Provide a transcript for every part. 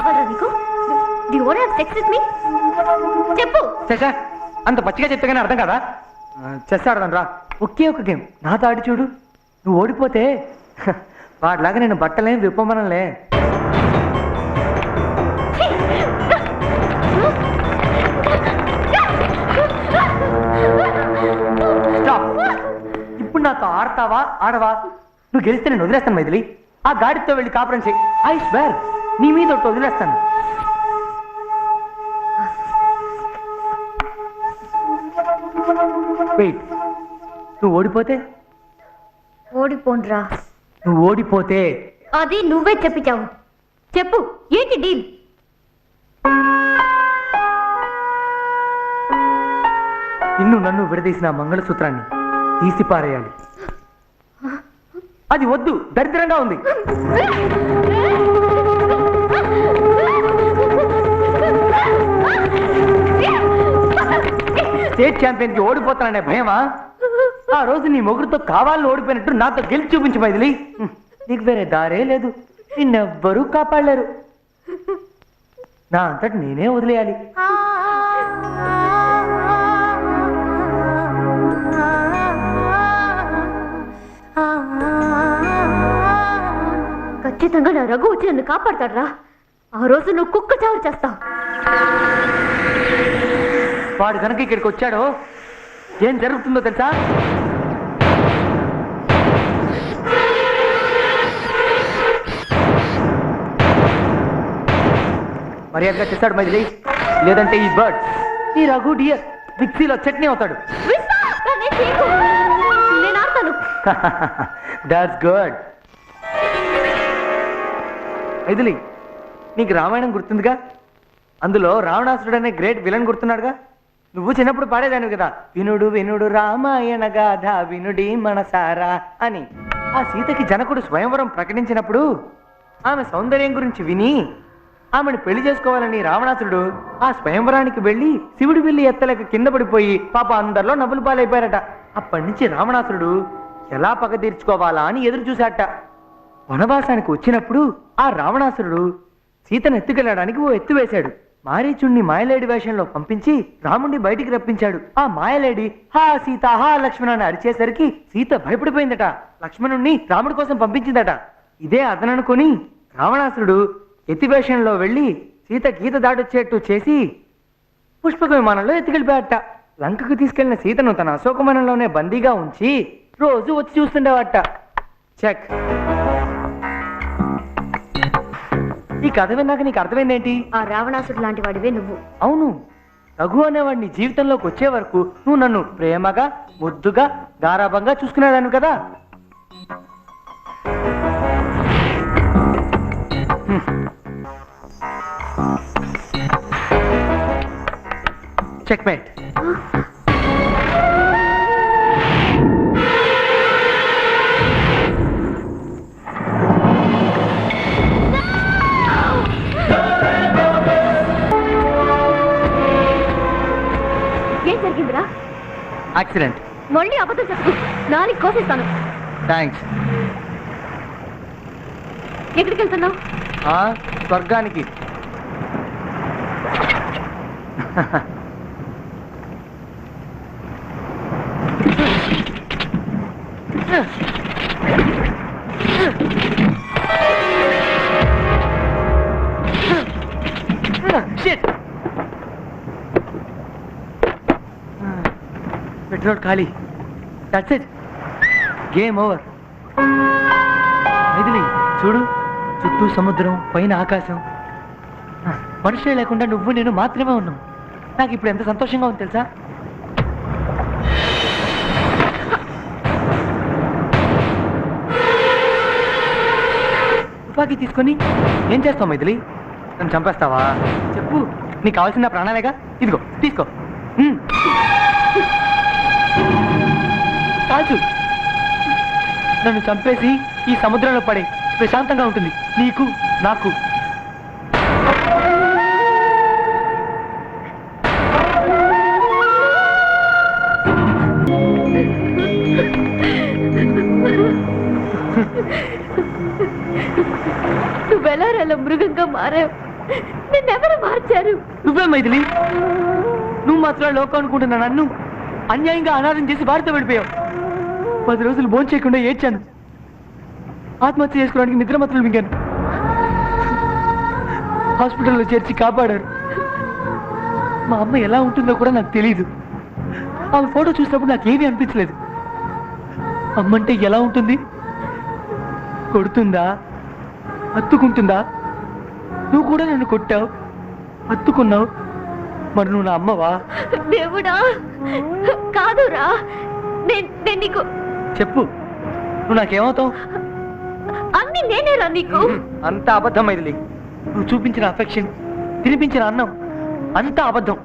కావాలరా నీకు? Sex with me చెప్పు. అంత పచ్చిగా చెప్తే కానీ అర్థం కదా? చెస్ ఆడదాం రా. ఒకే ఒక గేమ్. నాతో ఆడి చూడు. నువ్వు ఓడిపోతే వాడిలాగా నేను బట్టలేం విప్పమనలే స్టాప్ ఇప్పుడు నాతో ఆడతావా ఆడవా? నువ్వు గెలిస్తే నేను వదిలేస్తాను మైథిలి. ఆ గాడితో వెళ్ళి కాపురం చెయ్యి ఐ స్వేర్ నీ మీద ఒకటి వదిలేస్తాను. వెయిట్ నువ్వు ఓడిపోతే? ఓడిపోండ్రా. నువ్వు ఓడిపోతే? అది నువ్వే చెప్పించావు చెప్పు ఏంటి డీల్? నిన్ను నన్ను విడదీసిన మంగళసూత్రాన్ని తీసి పారేయాలి అది వద్దు దరిద్రంగా ఉంది. స్టేట్ ఛాంపియన్కి ఓడిపోతాననే భయమా? ఆ రోజు నీ మొగుడుతో కావాలని ఓడిపోయినట్టు నాతో గెలిచి చూపించు మైథిలి నీకు వేరే దారే లేదు. నిన్నెవ్వరూ కాపాడలేరు. నా అంతటి నేనే వదిలేయాలి. ఖచ్చితంగా నా రఘు వచ్చి నన్ను కాపాడతాడ్రా. ఆ రోజు నువ్వు కుక్క చావు చేస్తావు. వాడు కనుక ఇక్కడికి వచ్చాడో? ఏం జరుగుతుందో తెలుసా? మర్యాదగా చేస్తాడు మైథిలి. లేదంటే ఈ బర్డ్ ఈ రఘు డియర్ మిక్సీలో చట్నీ అవుతాడు. దాట్స్ గుడ్ మైథిలి నీకు రామాయణం గుర్తుందిగా? అందులో రావణాసురుడు అనే గ్రేట్ విలన్ గుర్తున్నాడుగా? నువ్వు చిన్నప్పుడు పాడేదాను కదా. వినుడు వినుడు రామాయణ గాథ వినుడి మనసారా అని. ఆ సీతకి జనకుడు స్వయంవరం ప్రకటించినప్పుడు ఆమె సౌందర్యం గురించి విని ఆమెను పెళ్ళి చేసుకోవాలని రావణాసురుడు ఆ స్వయంవరానికి వెళ్ళి శివుడి వెళ్ళి ఎత్తలేక కింద పడిపోయి పాప అందరిలో నవ్వులు పాలైపోయారట. అప్పటి నుంచి రావణాసురుడు ఎలా పగ తీర్చుకోవాలా అని ఎదురు చూశాట వనవాసానికి వచ్చినప్పుడు ఆ రావణాసురుడు సీతను ఎత్తుకెళ్ళడానికి ఓ ఎత్తు వేశాడు. మారీచుణ్ణి మాయలేడి వేషంలో పంపించి రాముణ్ణి బయటికి రప్పించాడు. ఆ మాయలేడి హా సీత హా లక్ష్మణ అని అరిచేసరికి సీత భయపడిపోయిందట. లక్ష్మణుణ్ణి రాముడి కోసం పంపించిందట. ఇదే అదననుకొని రావణాసురుడు ఎతివేషంలో వెళ్ళి సీత గీత దాటొచ్చేట్టు చేసి పుష్పక విమానంలో ఎత్తుకెళ్ళిపోయాట లంకకు తీసుకెళ్ళిన సీతను తన అశోక బందీగా ఉంచి రోజు వచ్చి చూస్తుండేవాట చెక్. ఈ కథ విన్నాక నీకు అర్థమైందేంటి? ఆ రావణాసుడు లాంటి వాడివే నువ్వు. అవును. రఘు అనేవాడిని జీవితంలోకి వచ్చే వరకు నువ్వు నన్ను ప్రేమగా ముద్దుగా గారాభంగా చూసుకునేదాన్ని కదా? Checkmate accident. మళ్ళీ అబద్ధం చెప్పు నాలుగు కోసిస్తాను. థ్యాంక్స్ ఎక్కడికి వెళ్తున్నావు స్వర్గానికి. Shit! పెట్రోల్ ఖాళీ. That's it game over Maithili చూడు చుట్టూ సముద్రం పైన ఆకాశం. మనుషులే లేకుండా నువ్వు నేను మాత్రమే ఉన్నాం. నాకు ఇప్పుడు ఎంత సంతోషంగా ఉంది తెలుసా? తుపాకీ తీసుకొని ఏం చేస్తావు మైథిలి నన్ను చంపేస్తావా? చెప్పు నీకు కావాల్సిన ప్రాణాలేగా? ఇదిగో తీసుకో. కాల్చు నన్ను చంపేసి ఈ సముద్రంలో పడే ప్రశాంతంగా ఉంటుంది. నీకు నాకు. నువ్వు ఎలా మృగంగా మారావు? నిన్నెవరు మార్చారు? నువ్వే మైథిలి. నువ్వు మాత్రం లోకం అనుకుంటున్నా నన్ను అన్యాయంగా అనాథం చేసి భారత వెళ్ళిపోయావు. పది రోజులు భోజనం చేయకుండా ఏడ్చాను. ఆత్మహత్య చేసుకోవడానికి నిద్ర మింగాను. హాస్పిటల్లో చేర్చి కాపాడారు. మా అమ్మ ఎలా ఉంటుందో కూడా నాకు తెలియదు ఆమె ఫోటో చూసినప్పుడు నాకు ఏమీ అనిపించలేదు. అమ్మంటే ఎలా ఉంటుంది? కొడుతుందా? అత్తుకుంటుందా? నువ్వు కూడా నన్ను కొట్టావు. అత్తుకున్నావు. మరి నువ్వు నా అమ్మవా? దేవుడా కాదురా. నేను నీకు చెప్పు. నువ్వు నాకేమవుతావు? అన్ని నేనేరా నీకు. అంత అబద్ధం ఇది నువ్వు చూపించిన అఫెక్షన్ తినిపించిన అన్నం అంత అబద్ధం.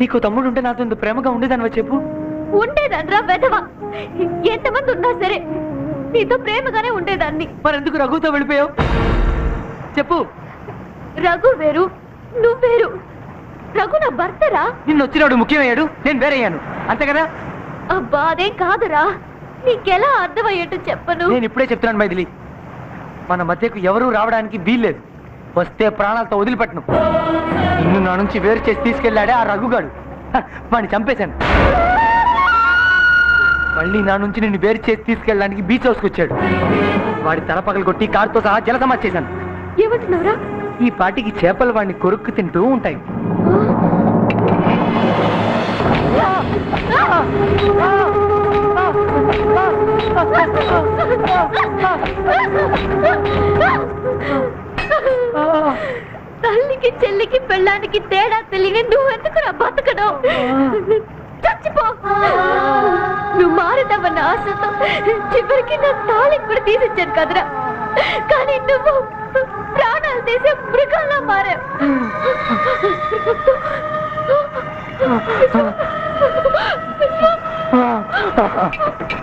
నీకు తమ్ముడు ఉంటే నాతో ఇంత ప్రేమగా ఉండేదానివా చెప్పు? ఉండేదన్రా వెధవ. ఎంతమంది ఉన్నా సరే నీతో ప్రేమగానే ఉండేదాన్ని. మరి ఎందుకు రఘుతో వెళ్ళిపోయావు? చెప్పు. రఘు వేరు నువ్వేరు రఘు నా భర్తరా? నిన్ను వచ్చినాడు ముఖ్యమయ్యాడు నేను వేరయ్యాను. అంతే కదా? అబ్బా అదేం కాదురా. నీకెలా అర్థమయ్యేట్టు చెప్పను? నేను ఇప్పుడే చెప్తున్నాను మైథిలి. మన మధ్యకు ఎవరూ రావడానికి వీల్లేదు. వస్తే ప్రాణాలతో వదిలిపెట్టను. నిన్ను నా నుంచి వేరు చేసి తీసుకెళ్ళాడే ఆ రఘుగాడు. హ, వాడిని చంపేశాను. మళ్ళీ నా నుంచి నిన్ను వేరు చేసి తీసుకెళ్ళడానికి బీచ్ హౌస్కి వచ్చాడు. వాడి తల పగలు కొట్టి కారుతో సహా జలసమాజ్ చేశాను. ఏమంటున్నావురా? ఈ పాటికి చేపలు వాడిని కొరుక్కు తింటూ ఉంటాయి. తల్లికి చెల్లికి పెళ్ళానికి తేడా తెలియని నువ్వెందుకురా బతకడం? చచ్చిపో. నువ్వు మారదవన్న ఆశతో చివరికి నా తాళి కూడా తీసిచ్చాను కదరా. కానీ నువ్వు ప్రాణాలు తీసే మృగాలా మారావు. 哈哈哈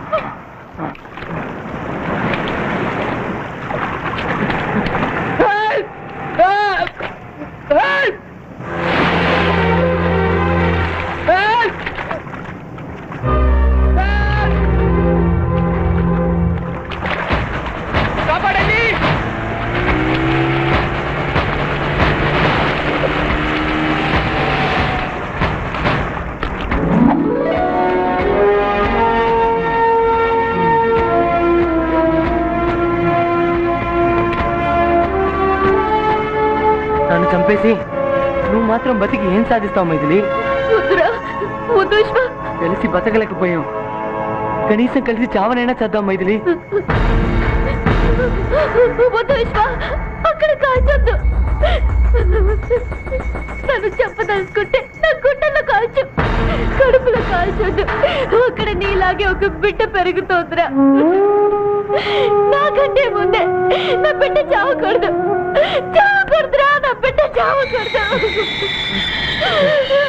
చంపేసి నువ్వు మాత్రం బతికి ఏం సాధిస్తావు మైథిలి? కలిసి బతకలేకపోయాం. కనీసం కలిసి చావనైనా చేద్దాం మైథిలి. అక్కడ కాల్చొద్దు. నన్ను చెప్పదలుచుకుంటే నా గుండెల్లో కాల్చు. కడుపులో కాల్చొద్దు. అక్కడ నీలాగే ఒక బిడ్డ పెరుగుతోందిరా. నాకంటే ముందే నా బిడ్డ చావకూడదు. చావకూడదురా నా బిడ్డ చావకూడదు మైథిలి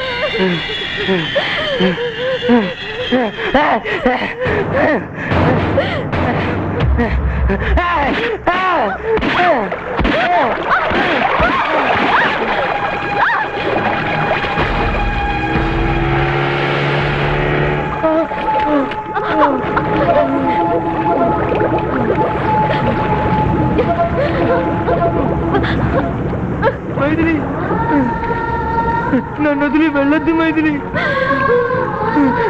నన్ను వదిలి వెళ్ళొద్దు మైథిలి.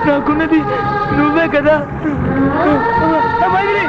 నాకున్నది నువ్వే కదా. మైథిలి!